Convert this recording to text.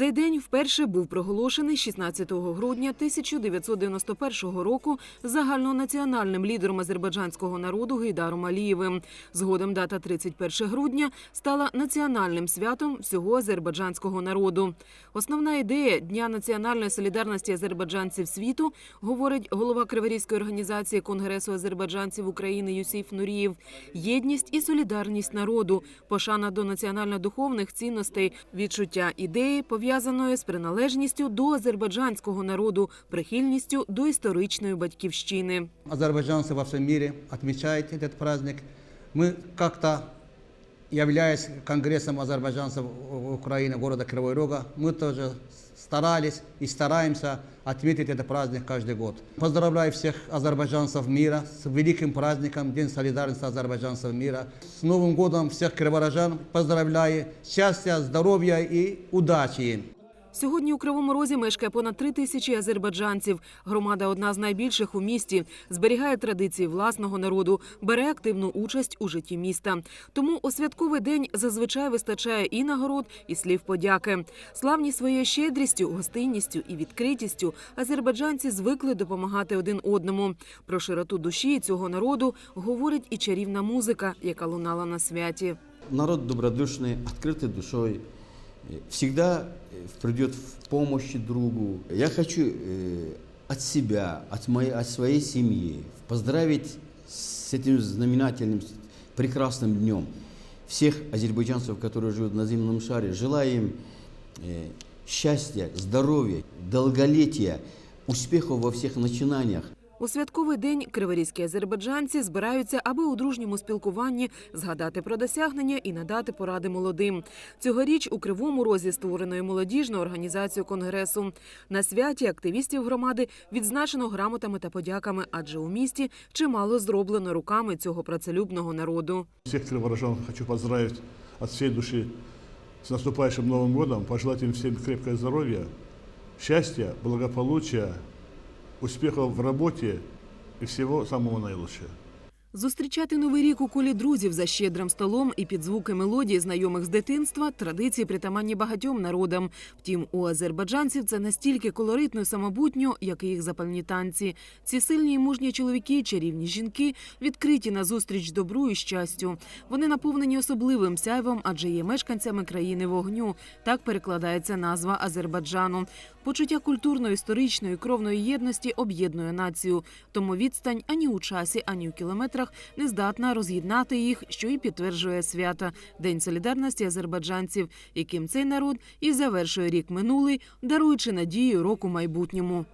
Цей день вперше був проголошений 16 грудня 1991 року загальнонаціональним лідером азербайджанського народу Гейдаром Алієвим. Згодом дата 31 грудня стала національним святом всього азербайджанського народу. Основна ідея Дня національної солідарності азербайджанців світу, говорить голова Криворізької організації Конгресу азербайджанців України Юсіф Нурієв, єдність і солідарність народу, пошана до національно-духовних цінностей, відчуття ідеї, пов'язаної з приналежністю до азербайджанського народу, прихильністю до історичної батьківщини. Азербайджанцы во всем мире отмечают этот праздник. Мы как-то, являясь Конгрессом азербайджанцев Украины, города Кривой Рога, мы тоже старались и стараемся отметить этот праздник каждый год. Поздравляю всех азербайджанцев мира с великим праздником День солидарности азербайджанцев мира. С Новым годом всех криворожан поздравляю. Счастья, здоровья и удачи им. Сьогодні у Кривому Розі мешкає понад три тисячі азербайджанців. Громада одна з найбільших у місті, зберігає традиції власного народу, бере активну участь у житті міста. Тому у святковий день зазвичай вистачає і нагород, і слів подяки. Славні своєю щедрістю, гостинністю і відкритістю азербайджанці звикли допомагати один одному. Про широту душі цього народу говорить і чарівна музика, яка лунала на святі. Народ добродушный, открытый душой, э, всегда э, придет в помощь другу. Я хочу э, от себя, от, моей, от своей семьи поздравить с этим знаменательным, с- прекрасным днем всех азербайджанцев, которые живут на земном шаре. Желаю им э, счастья, здоровья, долголетия, успехов во всех начинаниях. У святковий день криворізькі азербайджанці збираються, аби у дружньому спілкуванні згадати про досягнення і надати поради молодим. Цьогоріч у Кривому Розі створеною молодіжною організацією конгресу. На святі активістів громади відзначено грамотами та подяками, адже у місті чимало зроблено руками цього працелюбного народу. Всех криворожан хочу поздравить от всей души с наступающим Новым годом, пожелать им всем крепкое здоровья, счастья, благополучия, успехов в работе и всего самого наилучшего. Зустрічати новий рік у колі друзів за щедрим столом і під звуки мелодії знайомих з дитинства традиції притаманні багатьом народам. Втім, у азербайджанців це настільки колоритно і самобутньо, як і їх запальні танці. Ці сильні і мужні чоловіки, чарівні жінки, відкриті на зустріч добру і щастю. Вони наповнені особливим сяйвом, адже є мешканцями країни вогню. Так перекладається назва Азербайджану. Почуття культурної, історичної, кровної єдності об'єднує націю. Тому відстань ані у часі, ані у кілометрах не здатна роз'єднати їх, що і підтверджує свята День солідарності азербайджанців, яким цей народ і завершує рік минулий, даруючи надію року майбутньому.